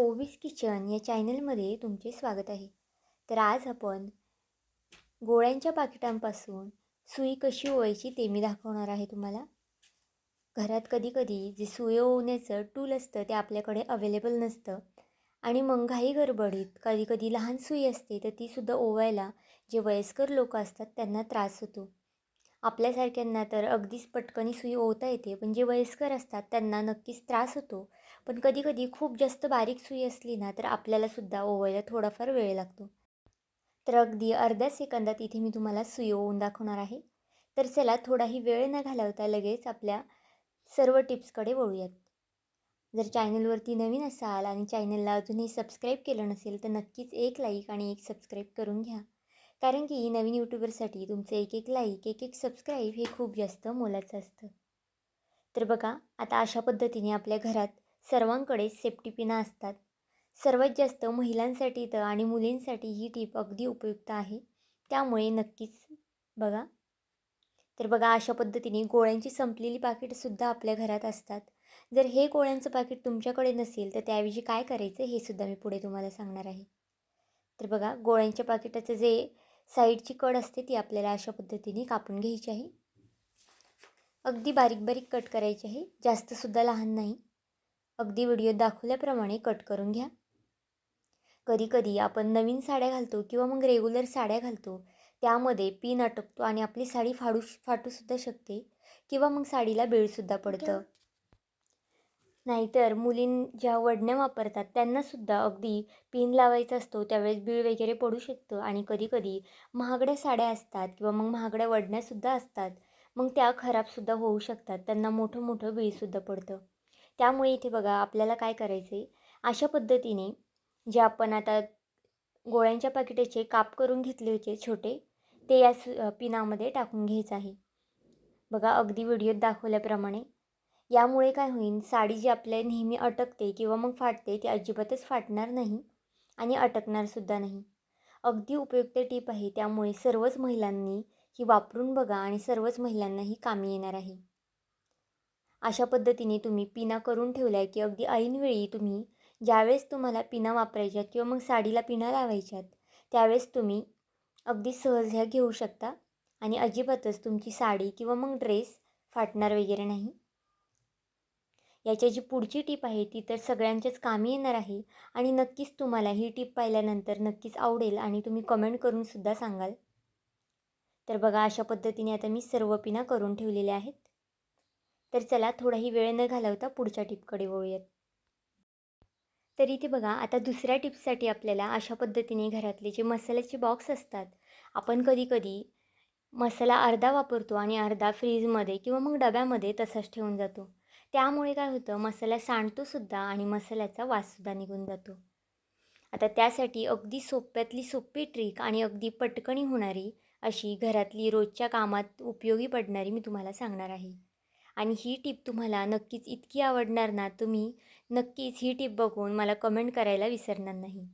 ओवीस kitchen या चॅनलमध्ये तुमचे स्वागत आहे. तर आज आपण गोळ्यांच्या पाकिटांपासून सुई कशी ओवायची ते मी दाखवणार आहे तुम्हाला. घरात कधी कधी जे सुई ओवण्याचं टूल असतं ते आपल्याकडे अवेलेबल नसतं आणि मग घाई गडबडीत कधी कधी लहान सुई असते तर तीसुद्धा ओवायला जे वयस्कर लोक असतात त्यांना त्रास होतो. आपल्यासारख्यांना तर अगदीच पटकनी सुई ओवता येते पण जे वयस्कर असतात त्यांना नक्कीच त्रास होतो. पण कधीकधी खूप जास्त बारीक सुई असली ना तर आपल्यालासुद्धा ओवायला थोडाफार वेळ लागतो. तर अगदी अर्ध्या सेकंदात इथे मी तुम्हाला सुई ओवून दाखवणार आहे. तर चला थोडाही वेळ न घालवता लगेच आपल्या सर्व टिप्सकडे वळूयात. जर चॅनलवरती नवीन असाल आणि चॅनलला अजूनही सबस्क्राईब केलं नसेल तर नक्कीच एक लाईक आणि एक सबस्क्राईब करून घ्या. कारण की नवीन यूट्यूबरसाठी तुमचं एक एक लाईक एक एक सबस्क्राईब हे खूप जास्त मोलाचं असतं. तर बघा आता अशा पद्धतीने आपल्या घरात सर्वांकडे सेफ्टी पिना असतात. सर्वात जास्त महिलांसाठी तर आणि मुलींसाठी ही टीप अगदी उपयुक्त आहे. त्यामुळे नक्कीच बघा. तर बघा अशा पद्धतीने गोळ्यांची संपलेली पाकिटसुद्धा आपल्या घरात असतात. जर हे गोळ्यांचं पाकिट तुमच्याकडे नसेल तर त्याऐवजी काय करायचं हे सुद्धा मी पुढे तुम्हाला सांगणार आहे. तर बघा गोळ्यांच्या पाकिटाचं जे साईडची कड असते ती आपल्याला अशा पद्धतीने कापून घ्यायची आहे. अगदी बारीक बारीक कट करायची आहे. जास्तसुद्धा लहान नाही. अगदी व्हिडिओत दाखवल्याप्रमाणे कट करून घ्या. कधी कधी आपण नवीन साड्या घालतो किंवा मग रेग्युलर साड्या घालतो त्यामध्ये पिन अटकतो आणि आपली साडी फाडू फाटूसुद्धा शकते किंवा मग साडीला बेळसुद्धा पडतं. नाहीतर मुलीं ज्या वडण्या वापरतात त्यांनासुद्धा अगदी पिन लावायचा असतो त्यावेळेस बीळ वगैरे पडू शकतं आणि कधीकधी महागड्या साड्या असतात किंवा मग महागड्या वडण्यासुद्धा असतात मग त्या खराबसुद्धा होऊ शकतात त्यांना मोठं मोठं बीळसुद्धा पडतं. त्यामुळे इथे बघा आपल्याला काय करायचं आहे अशा पद्धतीने जे आपण आता गोळ्यांच्या पाकिटाचे काप करून घेतले होते छोटे ते या सु पिनामध्ये टाकून घ्यायचं आहे. बघा अगदी व्हिडिओत दाखवल्याप्रमाणे. यामुळे काय होईल साडी जी आपल्या नेहमी अटकते किंवा मग फाटते ती अजिबातच फाटणार नाही आणि अटकणारसुद्धा नाही. अगदी उपयुक्त टीप आहे त्यामुळे सर्वच महिलांनी ही वापरून बघा आणि सर्वच महिलांना ही कामी येणार आहे. अशा पद्धतीने तुम्ही पिना करून ठेवल्या की अगदी ऐनवेळी तुम्ही ज्यावेळेस तुम्हाला पिना वापरायच्यात किंवा मग साडीला पिना लावायच्यात त्यावेळेस तुम्ही अगदी सहज ह्या घेऊ शकता आणि अजिबातच तुमची साडी किंवा मग ड्रेस फाटणार वगैरे नाही. याच्या जी पुढची टीप आहे ती तर सगळ्यांच्याच कामी येणार आहे आणि नक्कीच तुम्हाला ही टीप पाहिल्यानंतर नक्कीच आवडेल आणि तुम्ही कमेंट करूनसुद्धा सांगाल. तर बघा अशा पद्धतीने आता मी सर्व पिना करून ठेवलेल्या आहेत. तर चला थोडाही वेळ न घालवता पुढच्या टिपकडे वळूयात. तर इथे बघा आता दुसऱ्या टिप्ससाठी आपल्याला अशा पद्धतीने घरातले जे मसाल्याचे बॉक्स असतात आपण कधीकधी मसाला अर्धा वापरतो आणि अर्धा फ्रीजमध्ये किंवा मग डब्यामध्ये तसाच ठेवून जातो. त्यामुळे काय होतं मसाला सांडतोसुद्धा आणि मसाल्याचा वाससुद्धा निघून जातो. आता त्यासाठी अगदी सोप्यातली सोपी ट्रिक आणि अगदी पटकणी होणारी अशी घरातली रोजच्या कामात उपयोगी पडणारी मी तुम्हाला सांगणार आहे. आणि ही टीप तुम्हाला नक्कीच इतकी आवडणार ना तुम्ही नक्कीच ही टीप बघून मला कमेंट करायला विसरणार नाही.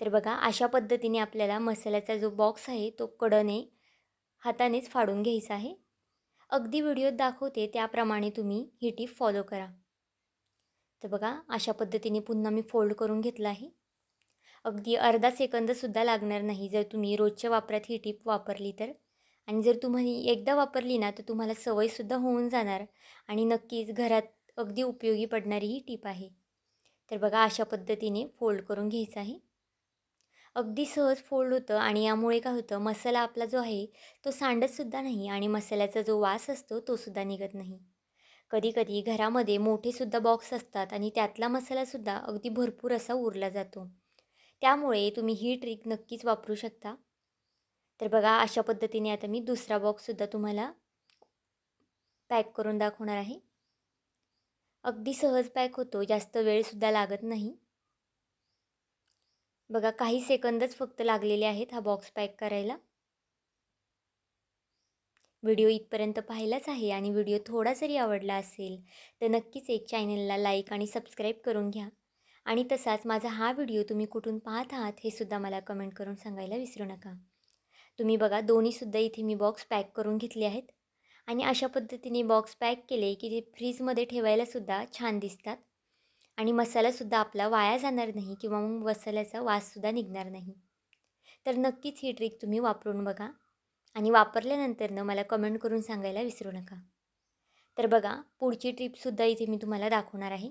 तर बघा अशा पद्धतीने आपल्याला मसाल्याचा जो बॉक्स आहे तो कडने हातानेच फाडून घ्यायचा आहे. अगदी व्हिडिओत दाखवते त्याप्रमाणे तुम्ही ही टीप फॉलो करा. तर बघा अशा पद्धतीने पुन्हा मी फोल्ड करून घेतला आहे. अगदी अर्धा सेकंदसुद्धा लागणार नाही जर तुम्ही रोजच्या वापरात ही टीप वापरली तर. आणि जर तुम्ही एकदा वापरली ना तर तुम्हाला सवयसुद्धा होऊन जाणार आणि नक्कीच घरात अगदी उपयोगी पडणारी ही टीप आहे. तर बघा अशा पद्धतीने फोल्ड करून घ्यायचं आहे. अगदी सहज फोल्ड होतं आणि यामुळे काय होतं मसाला आपला जो आहे तो सांडतसुद्धा नाही आणि मसाल्याचा जो वास असतो तोसुद्धा निघत नाही. कधीकधी घरामध्ये मोठेसुद्धा बॉक्स असतात आणि त्यातला मसालासुद्धा अगदी भरपूर असा उरला जातो. त्यामुळे तुम्ही ही ट्रिक नक्कीच वापरू शकता. तर बघा अशा पद्धतीने आता मी दुसरा बॉक्ससुद्धा तुम्हाला पॅक करून दाखवणार आहे. अगदी सहज पॅक होतो जास्त वेळसुद्धा लागत नाही. बघा काही सेकंदच फक्त लागलेले आहेत हा बॉक्स पॅक करायला. व्हिडिओ इथपर्यंत पाहिलाच आहे आणि व्हिडिओ थोडा जरी आवडला असेल तर नक्कीच एक चॅनलला लाईक आणि सबस्क्राईब करून घ्या. आणि तसाच माझा हा व्हिडिओ तुम्ही कुठून पाहत आहात हे सुद्धा मला कमेंट करून सांगायला विसरू नका. तुम्ही बघा दोन्हीसुद्धा इथे मी बॉक्स पॅक करून घेतले आहेत. आणि अशा पद्धतीने बॉक्स पॅक केले की ते फ्रीजमध्ये ठेवायलासुद्धा छान दिसतात. आणि मसालासुद्धा आपला वाया जाणार नाही किंवा मग मसाल्याचा वाससुद्धा निघणार नाही. तर नक्कीच ही ट्रिक तुम्ही वापरून बघा. आणि वापरल्यानंतरनं मला कमेंट करून सांगायला विसरू नका. तर बघा पुढची टिपसुद्धा इथे मी तुम्हाला दाखवणार आहे.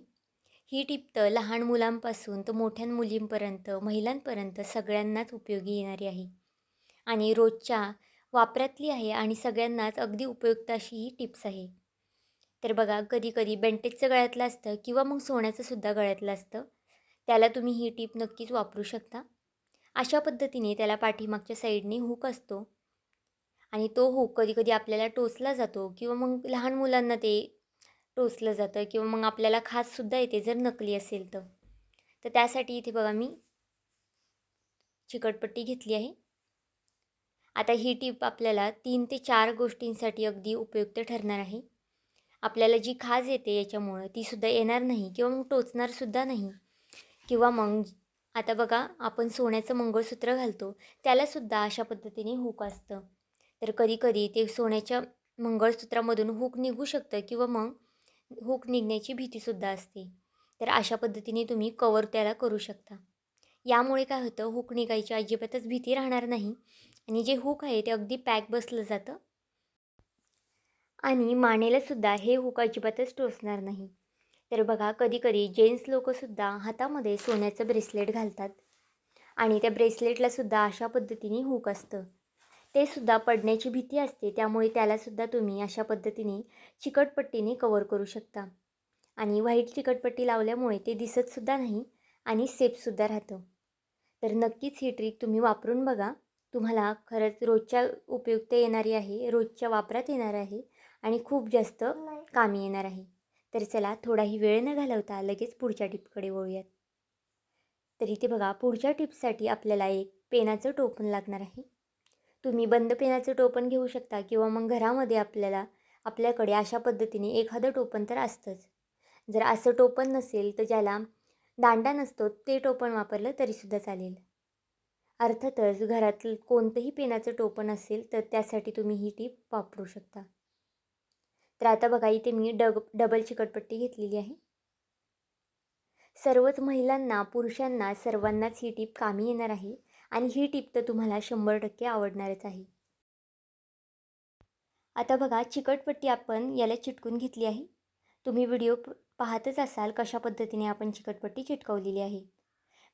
ही टिप तर लहान मुलांपासून तर मोठ्या मुलींपर्यंत महिलांपर्यंत सगळ्यांनाच उपयोगी येणारी आहे. आणि रोजच्या वापरातली आहे आणि सगळ्यांनाच अगदी उपयुक्त अशी ही टिप्स आहे. तर बघा कधी कधी बेंटेजचं गळ्यातलं असतं किंवा मग सोन्याचं सुद्धा गळ्यातलं असतं त्याला तुम्ही ही टीप नक्कीच वापरू शकता. अशा पद्धतीने त्याला पाठीमागच्या साईडने हुक असतो आणि तो हुक कधी कधी आपल्याला टोचला जातो किंवा मग लहान मुलांना ते टोचलं जातं किंवा मग आपल्याला खाससुद्धा येते जर नकली असेल तर. तर त्यासाठी इथे बघा मी चिकटपट्टी घेतली आहे. आता ही टीप आपल्याला तीन ते चार गोष्टींसाठी अगदी उपयुक्त ठरणार आहे. आपल्याला जी खाज येते याच्यामुळं तीसुद्धा येणार नाही किंवा मग टोचणारसुद्धा नाही. किंवा मग आता बघा आपण सोन्याचं मंगळसूत्र घालतो त्यालासुद्धा अशा पद्धतीने हुक असतं. तर कधीकधी ते सोन्याच्या मंगळसूत्रामधून हुक निघू शकतं किंवा मग हुक निघण्याची भीतीसुद्धा असते. तर अशा पद्धतीने तुम्ही कवर त्याला करू शकता. यामुळे काय होतं हुक निघायची अजिबातच भीती राहणार नाही. आणि जे हुक आहे ते अगदी पॅक बसलं जातं. आणि मानेलासुद्धा हे हुक अजिबातच टोचणार नाही. तर बघा कधीकधी जेन्ट्स लोकंसुद्धा हातामध्ये सोन्याचं ब्रेसलेट घालतात. आणि त्या ब्रेसलेटलासुद्धा अशा पद्धतीने हुक असतं. ते सुद्धा पडण्याची भीती असते त्यामुळे त्यालासुद्धा तुम्ही अशा पद्धतीने चिकटपट्टीने कवर करू शकता. आणि व्हाईट चिकटपट्टी लावल्यामुळे ते दिसतसुद्धा नाही आणि सेफसुद्धा राहतं. तर नक्कीच ही ट्रिक तुम्ही वापरून बघा. तुम्हाला खरंच रोजच्या उपयुक्त येणारी आहे रोजच्या वापरात येणार आहे आणि खूप जास्त कामी येणार आहे. तर चला थोडाही वेळ न घालवता लगेच पुढच्या टिपकडे वळूयात. तर इथे बघा पुढच्या टिप्ससाठी आपल्याला एक पेनाचं टोपण लागणार आहे. तुम्ही बंद पेनाचं टोपण घेऊ शकता किंवा मग घरामध्ये आपल्याला आपल्याकडे अशा पद्धतीने एखादं टोपण तर असतंच. जर असं टोपण नसेल तर ज्याला दांडा नसतो ते टोपण वापरलं तरीसुद्धा चालेल. अर्थातच घरातील कोणतंही पेनाचं टोपण असेल तर त्यासाठी तुम्ही ही टीप वापरू शकता. तर आता बघा इथे मी डग डबल चिकटपट्टी घेतलेली आहे. सर्वच महिलांना पुरुषांना सर्वांनाच ही टीप कामी येणार आहे आणि ही टीप तर तुम्हाला शंभर टक्के आवडणारच आहे. आता बघा चिकटपट्टी आपण याला चिटकून घेतली आहे. तुम्ही व्हिडिओ पाहतच असाल कशा पद्धतीने आपण चिकटपट्टी चिटकवलेली आहे.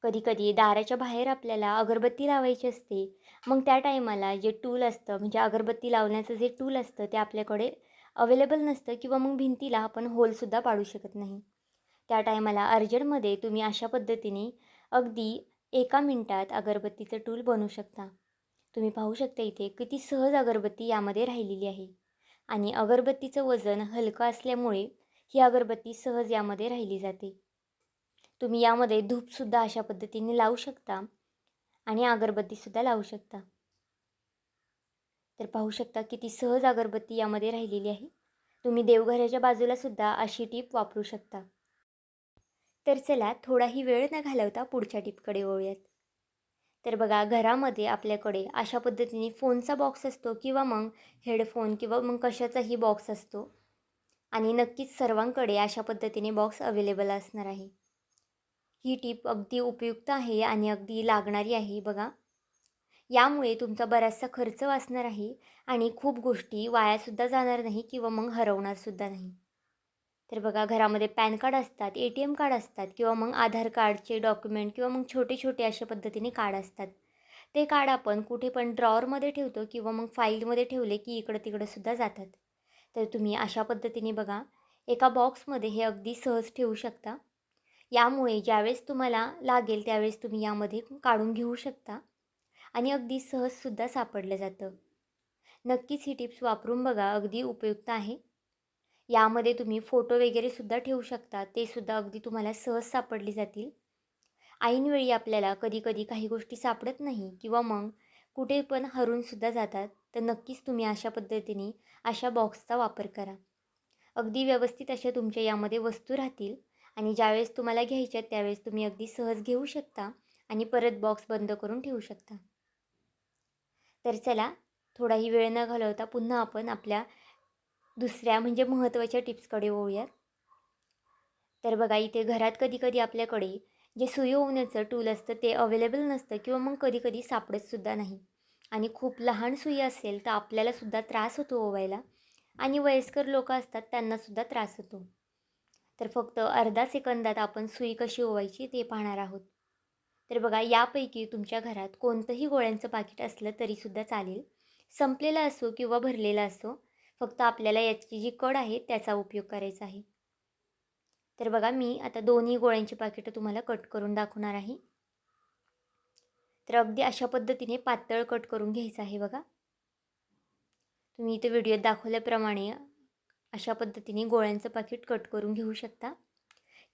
कधीकधी दाराच्या बाहेर आपल्याला अगरबत्ती लावायची असते. मग त्या टायमाला जे टूल असतं म्हणजे अगरबत्ती लावण्याचं जे टूल असतं ते आपल्याकडे अवेलेबल नसतं किंवा मग भिंतीला आपण होलसुद्धा पाडू शकत नाही. त्या टायमाला अर्जंटमध्ये तुम्ही अशा पद्धतीने अगदी एका मिनटात अगरबत्तीचं टूल बनवू शकता. तुम्ही पाहू शकता इथे किती सहज अगरबत्ती यामध्ये राहिलेली आहे. आणि अगरबत्तीचं वजन हलकं असल्यामुळे ही अगरबत्ती सहज यामध्ये राहिली जाते. तुम्ही यामध्ये धूपसुद्धा अशा पद्धतीने लावू शकता आणि अगरबत्तीसुद्धा लावू शकता. तर पाहू शकता किती सहज अगरबत्ती यामध्ये राहिलेली आहे. तुम्ही देवघराच्या बाजूलासुद्धा अशी टीप वापरू शकता. तर चला थोडाही वेळ न घालवता पुढच्या टीपकडे वळूयात. तर बघा घरामध्ये आपल्याकडे अशा पद्धतीने फोनचा बॉक्स असतो किंवा मग हेडफोन किंवा मग कशाचाही बॉक्स असतो. आणि नक्कीच सर्वांकडे अशा पद्धतीने बॉक्स अवेलेबल असणार आहे. ही टीप अगदी उपयुक्त आहे आणि अगदी लागणारी आहे बघा. यामुळे तुमचा बराचसा खर्च वाचणार आहे आणि खूप गोष्टी वायासुद्धा जाणार नाही किंवा मग हरवणारसुद्धा नाही. तर बघा घरामध्ये पॅन कार्ड असतात ए टी एम कार्ड असतात किंवा मग आधार कार्डचे डॉक्युमेंट किंवा मग छोटे छोटे अशा पद्धतीने कार्ड असतात. ते कार्ड आपण कुठे पण ड्रॉवरमध्ये ठेवतो किंवा मग फाईलमध्ये ठेवले की इकडं तिकडंसुद्धा जातात. तर तुम्ही अशा पद्धतीने बघा एका बॉक्समध्ये हे अगदी सहज ठेवू शकता. यामुळे ज्यावेळेस तुम्हाला लागेल त्यावेळेस तुम्ही यामध्ये काढून घेऊ शकता. आणि अगदी सहजसुद्धा सापडलं जातं. नक्कीच ही टिप्स वापरून बघा अगदी उपयुक्त आहे. यामध्ये तुम्ही फोटो वगैरेसुद्धा ठेवू शकता ते सुद्धा अगदी तुम्हाला सहज सापडले जातील. ऐनवेळी आपल्याला कधीकधी काही गोष्टी सापडत नाही किंवा मग कुठे पण हरूनसुद्धा जातात तर नक्कीच तुम्ही अशा पद्धतीने अशा बॉक्सचा वापर करा. अगदी व्यवस्थित अशा तुमच्या यामध्ये वस्तू राहतील. आणि ज्यावेळेस तुम्हाला घ्यायच्या त्यावेळेस तुम्ही अगदी सहज घेऊ शकता आणि परत बॉक्स बंद करून ठेवू शकता. तर चला थोडाही वेळ न घालवता पुन्हा आपण आपल्या दुसऱ्या म्हणजे महत्त्वाच्या टिप्सकडे वळूयात. तर बघा इथे घरात कधी कधी आपल्याकडे जे सुई होण्याचं टूल असतं ते अवेलेबल नसतं किंवा मग कधी कधी सापडतसुद्धा नाही. आणि खूप लहान सुई असेल तर आपल्यालासुद्धा त्रास होतो ओवायला. आणि वयस्कर लोक असतात त्यांनासुद्धा त्रास होतो. तर फक्त अर्धा सेकंदात आपण सुई कशी ओवायची ते पाहणार आहोत. तर बघा यापैकी तुमच्या घरात कोणतंही गोळ्यांचं पाकिट असलं तरीसुद्धा चालेल. संपलेला असो किंवा भरलेला असो फक्त आपल्याला याची जी कड आहे त्याचा उपयोग करायचा आहे. तर बघा मी आता दोन्ही गोळ्यांची पाकिटं तुम्हाला कट करून दाखवणार आहे. तर अगदी अशा पद्धतीने पातळ कट करून घ्यायचं आहे बघा. तुम्ही इथे व्हिडिओत दाखवल्याप्रमाणे अशा पद्धतीने गोळ्यांचं पाकिट कट करून घेऊ शकता.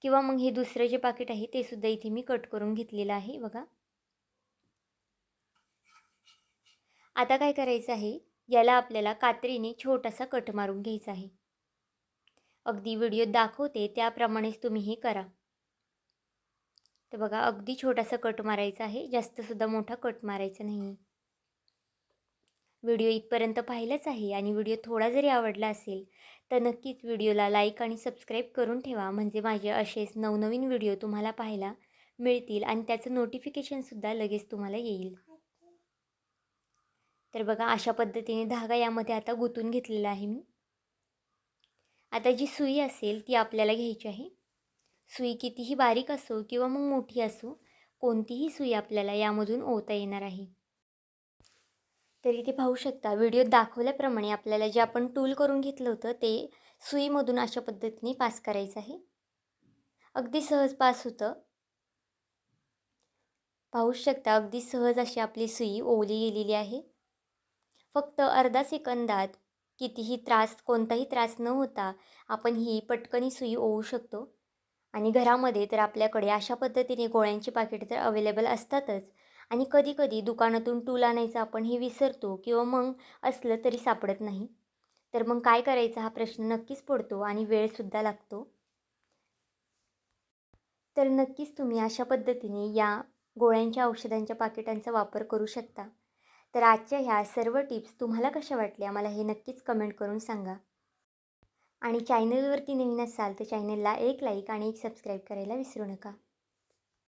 किंवा मग हे दुसरं जे पाकिट आहे ते सुद्धा इथे मी कट करून घेतलेलं आहे बघा. आता काय करायचं आहे याला आपल्याला कात्रीने छोटासा कट मारून घ्यायचा आहे. अगदी व्हिडिओ दाखवते त्याप्रमाणेच तुम्ही हे करा. तर बघा अगदी छोटासा कट मारायचा आहे जास्तसुद्धा मोठा कट मारायचा नाही. व्हिडिओ इथपर्यंत पाहिलाच आहे आणि व्हिडिओ थोडा जरी आवडला असेल तर नक्कीच व्हिडिओला लाईक आणि सबस्क्राईब करून ठेवा. म्हणजे माझे असेच नवनवीन व्हिडिओ तुम्हाला पाहायला मिळतील आणि त्याचं नोटिफिकेशनसुद्धा लगेच तुम्हाला येईल. तर बघा अशा पद्धतीने धागा यामध्ये आता गुंतून घेतलेला आहे मी. आता जी सुई असेल ती आपल्याला घ्यायची आहे. सुई कितीही बारीक असो किंवा मग मोठी असो कोणतीही सुई आपल्याला यामधून ओता येणार आहे. तर इथे पाहू शकता. व्हिडिओत दाखवल्याप्रमाणे आपल्याला जे आपण टूल करून घेतलं होतं ते सुईमधून अशा पद्धतीने पास करायचं आहे. अगदी सहज पास होतं. पाहू शकता अगदी सहज अशी आपली सुई ओवली गेलेली आहे. फक्त अर्धा सेकंदात कितीही त्रास कोणताही त्रास न होता आपण ही पटकनी सुई ओवू शकतो. आणि घरामध्ये तर आपल्याकडे अशा पद्धतीने गोळ्यांची पाकिटं तर अवेलेबल असतातच. आणि कधी कधी दुकानातून टूल आणायचं आपण हे विसरतो किंवा मग असलं तरी सापडत नाही. तर मग काय करायचं हा प्रश्न नक्कीच पडतो आणि वेळसुद्धा लागतो. तर नक्कीच तुम्ही अशा पद्धतीने या गोळ्यांच्या औषधांच्या पाकिटांचा वापर करू शकता. तर आजच्या ह्या सर्व टिप्स तुम्हाला कशा वाटल्या मला हे नक्कीच कमेंट करून सांगा. आणि चॅनलवरती नवीन असाल तर चॅनलला एक लाईक आणि एक सबस्क्राईब करायला विसरू नका.